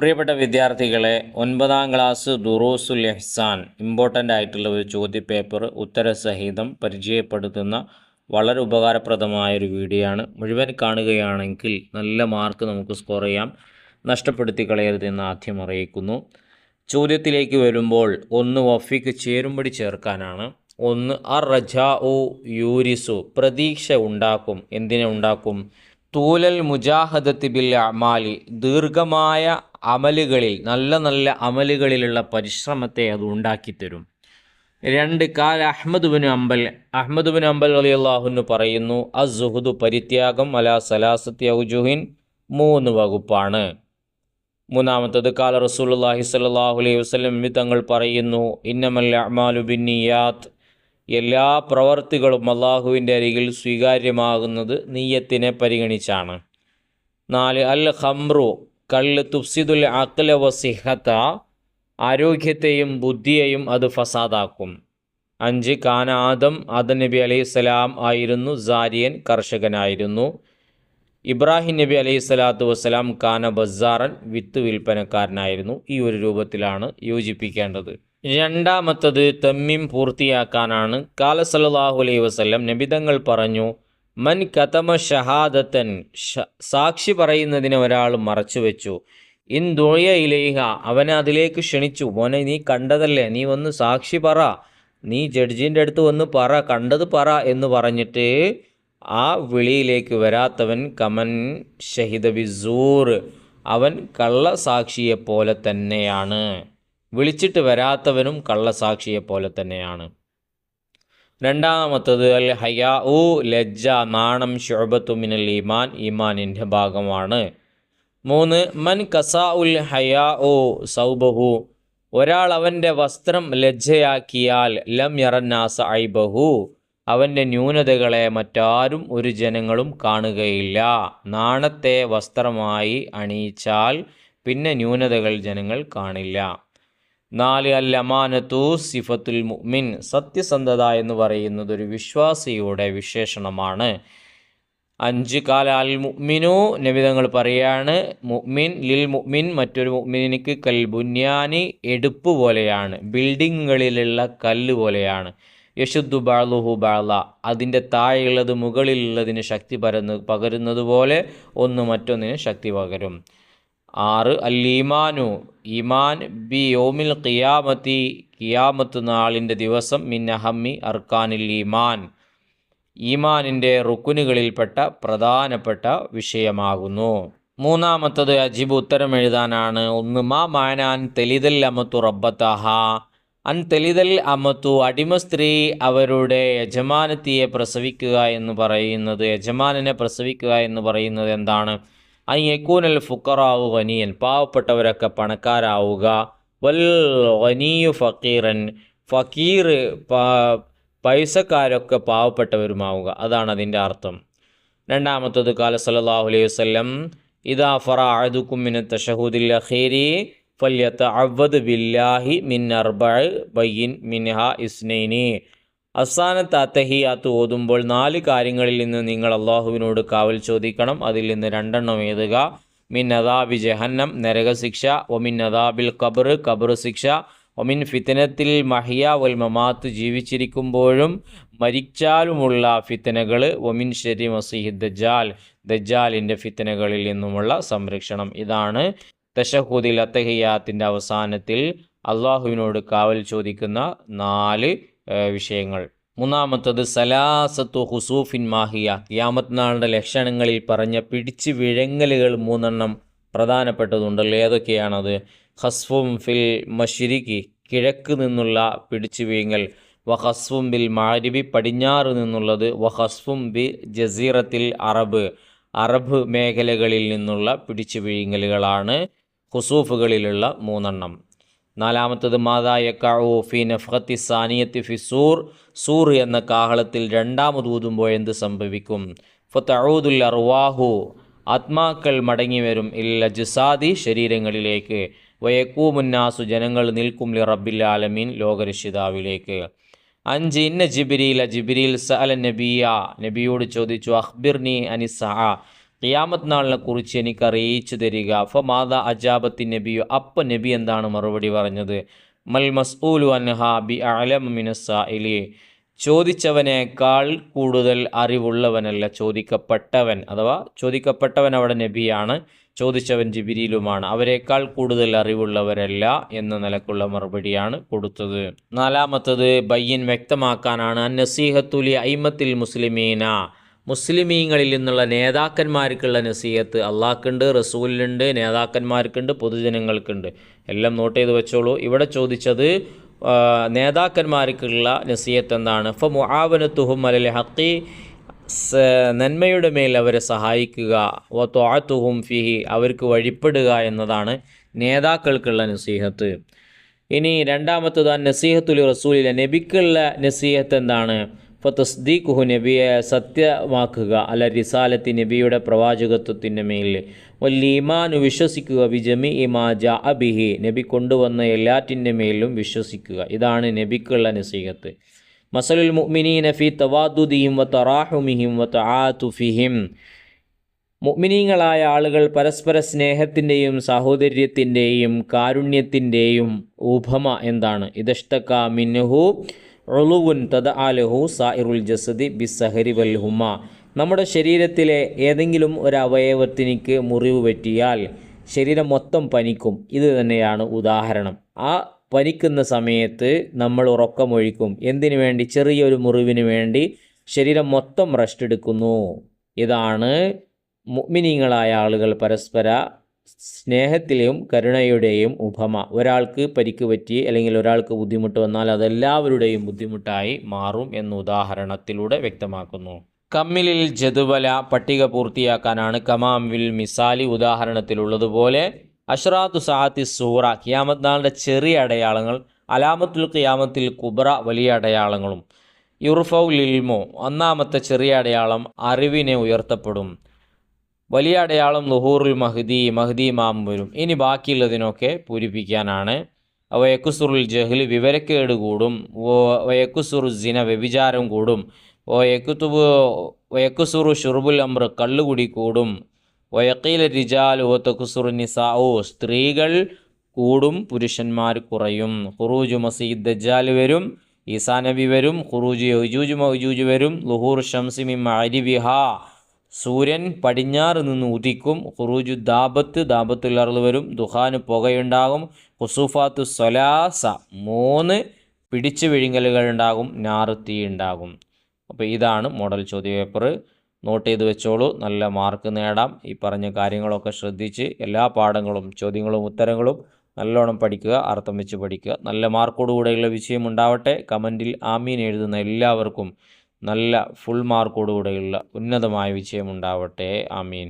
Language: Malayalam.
പ്രിയപ്പെട്ട വിദ്യാർത്ഥികളെ ഒൻപതാം ക്ലാസ് ദുറൂസുൽ എഹ്സാൻ ഇമ്പോർട്ടന്റ് ആയിട്ടുള്ള ഒരു ചോദ്യപേപ്പർ ഉത്തരസഹിതം പരിചയപ്പെടുത്തുന്ന വളരെ ഉപകാരപ്രദമായ ഒരു വീഡിയോ ആണ്. മുഴുവൻ കാണുകയാണെങ്കിൽ നല്ല മാർക്ക് നമുക്ക് സ്കോർ ചെയ്യാം. നഷ്ടപ്പെടുത്തി കളയരുതെന്ന് ആദ്യം അറിയിക്കുന്നു. ചോദ്യത്തിലേക്ക് വരുമ്പോൾ ഒന്ന് വഫിക്ക് ചേരുംപടി ചേർക്കാനാണ്. ഒന്ന് അർ റജാ ഉ യൂരിസു പ്രതീക്ഷ ഉണ്ടാക്കും. എന്തിനെ ഉണ്ടാക്കും? തൂലൽ മുജാഹദത്തി ബിൽ അമാലി ദീർഘമായ അമലുകളിൽ നല്ല നല്ല അമലുകളിലുള്ള പരിശ്രമത്തെ അത് ഉണ്ടാക്കിത്തരും. രണ്ട് കാൽ Ahmad bin Hanbal Ahmad bin Hanbal Ali അള്ളാഹുന്ന് പറയുന്നു അസുഹുദു പരിത്യാഗം അല സലാസത്തി ഔജുഹിൻ മൂന്ന് വകുപ്പാണ്. മൂന്നാമത്തത് കാല റസൂലുള്ളാഹി സ്വല്ലല്ലാഹു അലൈഹി വസല്ലം തങ്ങൾ പറയുന്നു ഇന്നമൽ അമാലു ബിന്നിയാത്ത് എല്ലാ പ്രവർത്തികളും അള്ളാഹുവിന്റെ അരികിൽ സ്വീകാര്യമാകുന്നത് നീയത്തിനെ പരിഗണിച്ചാണ്. നാല് അൽ ഖംറു കള്ള് തുഫ്സിദുൽ അഖ്ല വസിഹത്ത ആരോഗ്യത്തെയും ബുദ്ധിയെയും അത് ഫസാദാക്കും. അഞ്ച് കാന ആദം നബി അലൈഹി സ്വലാം ആയിരുന്നു സാരിയൻ കർഷകനായിരുന്നു. ഇബ്രാഹിം നബി അലൈഹി സ്വലാത്തു വസ്സലാം കാന ബസാറൻ വിത്ത് വിൽപ്പനക്കാരനായിരുന്നു. ഈ ഒരു രൂപത്തിലാണ് യോജിപ്പിക്കേണ്ടത്. രണ്ടാമത്തത് തമ്മിം പൂർത്തിയാക്കാനാണ്. കാല സല്ലല്ലാഹു അലൈഹി വസ്ലം നബിതങ്ങൾ പറഞ്ഞു മൻ കതമ ഷഹാദത്തൻ സാക്ഷി പറയുന്നതിനെ ഒരാൾ മറച്ചുവെച്ചു. ഇൻ ദുഴയ ഇലേഹ അവനെ അതിലേക്ക് ക്ഷണിച്ചു. മോനെ നീ കണ്ടതല്ലേ? നീ വന്ന് സാക്ഷി പറ. നീ ജഡ്ജിന്റെ അടുത്ത് വന്ന് പറ. കണ്ടത് പറ എന്ന് പറഞ്ഞിട്ട് ആ വിളിയിലേക്ക് വരാത്തവൻ കമൻ ഷഹിദ ബിസൂർ അവൻ കള്ളസാക്ഷിയെപ്പോലെ തന്നെയാണ്. വിളിച്ചിട്ട് വരാത്തവനും കള്ളസാക്ഷിയെപ്പോലെ തന്നെയാണ്. രണ്ടാമത്തത് അൽ ഹയാ ഉ ലജ്ജ നാണം ഷുബത്തു മിനൽ ഈമാൻ ഈമാനിന്റെ ഭാഗമാണ്. മൂന്ന് മൻ കസാ ഉൽ ഹയാ ഉ സൗബഹു ഒരാൾ അവന്റെ വസ്ത്രം ലജ്ജയാക്കിയാൽ ലം യറന്നാസ ഐബഹു അവന്റെ ന്യൂനതകളെ മറ്റാരും ഒരു ജനങ്ങളും കാണുകയില്ല. നാണത്തെ വസ്ത്രമായി അണിയിച്ചാൽ പിന്നെ ന്യൂനതകൾ ജനങ്ങൾ കാണില്ല. നാല് അൽ അമാനത്തു സിഫത്തുൽ മുഅ്മിൻ സത്യസന്ധത എന്ന് പറയുന്നത് ഒരു വിശ്വാസിയുടെ വിശേഷണമാണ്. അഞ്ച് കാല അൽ മുഅ്മിനു നബിതങ്ങൾ പറയാണ് മുഅ്മിൻ ലിൽ മുഅ്മിൻ മറ്റൊരു മുഅ്മിനിക്ക് കൽ ബുന്യാനി എടുപ്പ് പോലെയാണ് ബിൽഡിങ്ങുകളിലുള്ള കല്ല് പോലെയാണ്. യശുദ്ധു ബാളുഹു ബാള അതിന്റെ താഴെയുള്ളത് മുകളിലുള്ളതിന് ശക്തി പരന്ന് പകരുന്നത് പോലെ ഒന്ന് മറ്റൊന്നിന് ശക്തി പകരും. ആറ് അൽ ഈമാനു ഈമാൻ ബി യോമിൽ ഖിയാമത്തി ഖിയാമത്ത് നാളിന്റെ ദിവസം മിൻ അഹമ്മി അർക്കാനിൽ ഈമാൻ. ഈമാനിന്റെ റുക്കുനുകളിൽപ്പെട്ട പ്രധാനപ്പെട്ട വിഷയമാകുന്നു. മൂന്നാമത്തത് അജിബ് ഉത്തരം എഴുതാനാണ്. ഒന്ന് മാ മാനാൻ തെലിതൽ അമത്തു റബ്ബത്തഹ. അൻ തെലിതൽ അമത്തു അടിമ സ്ത്രീ അവരുടെ യജമാനത്തിയെ പ്രസവിക്കുക എന്ന് പറയുന്നത് യജമാനനെ പ്രസവിക്കുക എന്ന് പറയുന്നത് എന്താണ്? അയ്യക്കൂനൽ ഫുക്കറാവു വനിയൻ പാവപ്പെട്ടവരൊക്കെ പണക്കാരാവുക. വൽ ഗനിയു ഫക്കീറൻ ഫക്കീർ പൈസക്കാരൊക്കെ പാവപ്പെട്ടവരുമാവുക. അതാണ് അതിന്റെ അർത്ഥം. രണ്ടാമത്തത് കാല സല്ലാഹു അലൈഹി വസ്ലം ഇതാ ഫറ അഴുതുക്കുമിന് തഷഹൂദിൽ അഖീരി ഫല്യത്ത് അവദ് ബില്ലാഹി മിൻ അർബ ബയ്യിൻ മിൻഹ ഇസ്നൈനി. അവസാനത്തെ അത്തഹിയാത്ത് ഓതുമ്പോൾ നാല് കാര്യങ്ങളിൽ നിന്ന് നിങ്ങൾ അള്ളാഹുവിനോട് കാവൽ ചോദിക്കണം. അതിൽ നിന്ന് രണ്ടെണ്ണം എഴുതുക. മിൻ അദാബി ജഹന്നം നരകശിക്ഷ. ഒമിൻ അദാബിൽ കബർ കബർ ശിക്ഷ. ഒമിൻ ഫിത്തനത്തിൽ മഹിയ വൽ മമാത്ത് ജീവിച്ചിരിക്കുമ്പോഴും മരിച്ചാലുമുള്ള ഫിത്തനകൾ ഒമിൻ ഷെരി മസീഹ് ദജാൽ ദജാലിന്റെ ഫിത്തനകളിൽ നിന്നുമുള്ള സംരക്ഷണം. ഇതാണ് തഷഹൂദിൽ അത്തഹിയാത്തിന്റെ അവസാനത്തിൽ അള്ളാഹുവിനോട് കാവൽ ചോദിക്കുന്ന നാല് വിഷയങ്ങൾ. മൂന്നാമത്തത് സലാസത്തു ഹുസൂഫിൻ മാഹിയ. യാമത്ത് നാളിന്റെ ലക്ഷണങ്ങളിൽ പറഞ്ഞ പിടിച്ച് വിഴങ്ങലുകൾ മൂന്നെണ്ണം പ്രധാനപ്പെട്ടതുണ്ടല്ലോ. ഏതൊക്കെയാണത്? ഹസ്ഫും ഫിൽ മഷിരിക്ക് കിഴക്ക് നിന്നുള്ള പിടിച്ചു വീങ്ങൽ വഹസ്ഫും ബിൽ മാരിബി പടിഞ്ഞാറ് നിന്നുള്ളത്. വഹസ്ഫും ബി ജസീറത്തിൽ അറബ്. അറബ് മേഖലകളിൽ നിന്നുള്ള പിടിച്ചു വീങ്ങലുകളാണ് ഹുസൂഫുകളിലുള്ള മൂന്നെണ്ണം. നാലാമത്തത് മാതായക്കാവു ഫി നഫ്ഹത്തി സാനിയത്തി ഫി സൂർ. സൂർ എന്ന കാഹളത്തിൽ രണ്ടാമത് ഊതുമ്പോൾ എന്ത് സംഭവിക്കും? ഫത്തഊദുൽ അർവാഹു. ആത്മാക്കൾ മടങ്ങി വരും ഇല്ല ജുസാദി ശരീരങ്ങളിലേക്ക്. വയക്കൂമുന്നാസു ജനങ്ങൾ നിൽക്കും ലി റബ്ബിൽ ആലമീൻ ലോകരക്ഷിതാവിലേക്ക്. അഞ്ച് ഇന്ന ജിബിരിൽ ജിബിരിൽ സഅല നബിയ. നബിയോട് ചോദിച്ചു അഹ്ബിർനി അനിസ ഖിയാമത്ത് നാളിനെ കുറിച്ച് എനിക്ക് അറിയിച്ചു തരിക. ഫ മാത അജാബത്തി നബിയോ. അപ്പ നബി എന്താണ് മറുപടി പറഞ്ഞത്? മൽ മസ്ഊലു അൻഹ ബി അലം മിനസ്സായിലി ചോദിച്ചവനേക്കാൾ കൂടുതൽ അറിവുള്ളവനല്ല ചോദിക്കപ്പെട്ടവൻ. അഥവാ ചോദിക്കപ്പെട്ടവൻ അവിടെ നബിയാണ് ചോദിച്ചവൻ ജിബിരിയിലുമാണ്. അവരെക്കാൾ കൂടുതൽ അറിവുള്ളവരല്ല എന്ന നിലക്കുള്ള മറുപടിയാണ് കൊടുത്തത്. നാലാമത്തത് ബയ്യൻ വ്യക്തമാക്കാനാണ്. നസീഹത്തുലി ഐമത്തിൽ മുസ്ലിമീന. മുസ്ലിമീങ്ങളിൽ നിന്നുള്ള നേതാക്കന്മാർക്കുള്ള നസീഹത്ത് അള്ളാഹ്ക്കുണ്ട് റസൂലിനുണ്ട് നേതാക്കന്മാർക്കുണ്ട് പൊതുജനങ്ങൾക്കുണ്ട്. എല്ലാം നോട്ട് ചെയ്ത് വെച്ചോളൂ. ഇവിടെ ചോദിച്ചത് നേതാക്കന്മാർക്കുള്ള നസീഹത്ത് എന്താണ്? ഫ മുആവനത്തുഹും അലൽ ഹക്കി നന്മയുടെ മേൽ അവരെ സഹായിക്കുക വ ത്വാത്തുഹും ഫിഹി അവർക്ക് വഴിപ്പെടുക എന്നതാണ് നേതാക്കൾക്കുള്ള നസീഹത്ത്. ഇനി രണ്ടാമത്തത് നസീഹത്തുൽ റസൂലിലെ നബിക്കുള്ള നസീഹത്ത് എന്താണ്? തസ്ദീഖുഹു നബിയെ സത്യമാക്കുക അല്ല റിസാലത്തി നബിയുടെ പ്രവാചകത്വത്തിന്റെ മേൽ. വല്ലീമാനു വിശ്വസിക്കുക വിജമി ഇമാ അബിഹി നബി കൊണ്ടുവന്ന എല്ലാറ്റിന്റെ മേലും വിശ്വസിക്കുക. ഇതാണ് നബിക്കുള്ള നസീഹത്ത്. മസലുൽ മുഅ്മിനീന ഫി തവാദുദിഹിം വ തറാഹുമിഹിം വ തആതുഫിഹിം. മുഅ്മിനീങ്ങളായ ആളുകൾ പരസ്പര സ്നേഹത്തിന്റെയും സാഹോദര്യത്തിന്റെയും കാരുണ്യത്തിന്റെയും ഉപമ എന്താണ്? ഇതഷ്ടക്ക മിൻഹു ഒളുവുൻ തദ ആലഹു സായിറുൽ ജസദി ബിസഹരി വൽഹുമ നമ്മുടെ ശരീരത്തിലെ ഏതെങ്കിലും ഒരു അവയവത്തിനിക്ക് മുറിവ് പറ്റിയാൽ ശരീരം മൊത്തം പനിക്കും. ഇത് തന്നെയാണ് ഉദാഹരണം. ആ പനിക്കുന്ന സമയത്ത് നമ്മൾ ഉറക്കമൊഴിക്കും. എന്തിനു വേണ്ടി? ചെറിയൊരു മുറിവിന് വേണ്ടി ശരീരം മൊത്തം റെസ്റ്റ് എടുക്കുന്നു. ഇതാണ് മുഅ്മിനീങ്ങളായ ആളുകൾ പരസ്പര സ്നേഹത്തിലെയും കരുണയുടെയും ഉപമ. ഒരാൾക്ക് പരിക്ക് പറ്റി അല്ലെങ്കിൽ ഒരാൾക്ക് ബുദ്ധിമുട്ട് വന്നാൽ അതെല്ലാവരുടെയും ബുദ്ധിമുട്ടായി മാറും എന്ന ഉദാഹരണത്തിലൂടെ വ്യക്തമാക്കുന്നു. കമ്മിലിൽ ജതുവല പട്ടിക പൂർത്തിയാക്കാനാണ് കമാമിൽ മിസാലി ഉദാഹരണത്തിലുള്ളതുപോലെ അഷ്റാത്തു സാഹത്തി സൂറ ഖിയാമത്ത് നാളിന്റെ ചെറിയ അടയാളങ്ങൾ അലാമത്തുൽ ഖിയാമത്തിൽ കുബ്ര വലിയ അടയാളങ്ങളും യുർഫൗ ലിൽമോ ഒന്നാമത്തെ ചെറിയ അടയാളം അറിവിനെ ഉയർത്തപ്പെടും. വലിയ അടയാളം ലുഹൂറുൽ മഹ്ദി മഹ്ദി മാം വരും ഇനി ബാക്കിയുള്ളതിനൊക്കെ പൂരിപ്പിക്കാനാണ്. വയക്കുസുറുൽ ജഹ്ലി വിവരക്കേട് കൂടും. വയക്കുസുറു സിന വ്യഭിചാരം കൂടും. വയക്കുത്തുബ് വയക്കുസുറു ഷുർബുൽ അമ്ര കള്ളുകുടി കൂടും. വയക്കീല റിജാൽ ഓത്തക്കുസുറു നിസാവോ സ്ത്രീകൾ കൂടും പുരുഷന്മാർ കുറയും. ഖുറൂജു മസീദ് ദജ്ജാൽ വരും ഈസാനബി വരും ഖുറൂജ് യജൂജ് മൗജൂജ് വരും ലുഹൂർ ഷംസി മിം അരിബിഹ സൂര്യൻ പടിഞ്ഞാറ് നിന്ന് ഉദിക്കും. ഖുറൂജു ദാബത്ത് അർൾ വരും. ദുഹാന് പുകയുണ്ടാകും. ഖുസൂഫാത്തു സൊലാസ മൂന്ന് പിടിച്ചു വിഴുങ്ങലുകൾ ഉണ്ടാകും. നാറ് തീ ഉണ്ടാകും. അപ്പോൾ ഇതാണ് മോഡൽ ചോദ്യ പേപ്പർ നോട്ട് ചെയ്ത് വെച്ചോളൂ. നല്ല മാർക്ക് നേടാം. ഈ പറഞ്ഞ കാര്യങ്ങളൊക്കെ ശ്രദ്ധിച്ച് എല്ലാ പാഠങ്ങളും ചോദ്യങ്ങളും ഉത്തരങ്ങളും നല്ലോണം പഠിക്കുക അർത്ഥം വെച്ച് പഠിക്കുക. നല്ല മാർക്കോടുകൂടെയുള്ള വിജയം ഉണ്ടാവട്ടെ. കമന്റിൽ ആമീൻ എഴുതുന്ന എല്ലാവർക്കും നല്ല ഫുൾ മാർക്കോടുകൂടെയുള്ള ഉന്നതമായ വിജയമുണ്ടാവട്ടെ. ആമീൻ.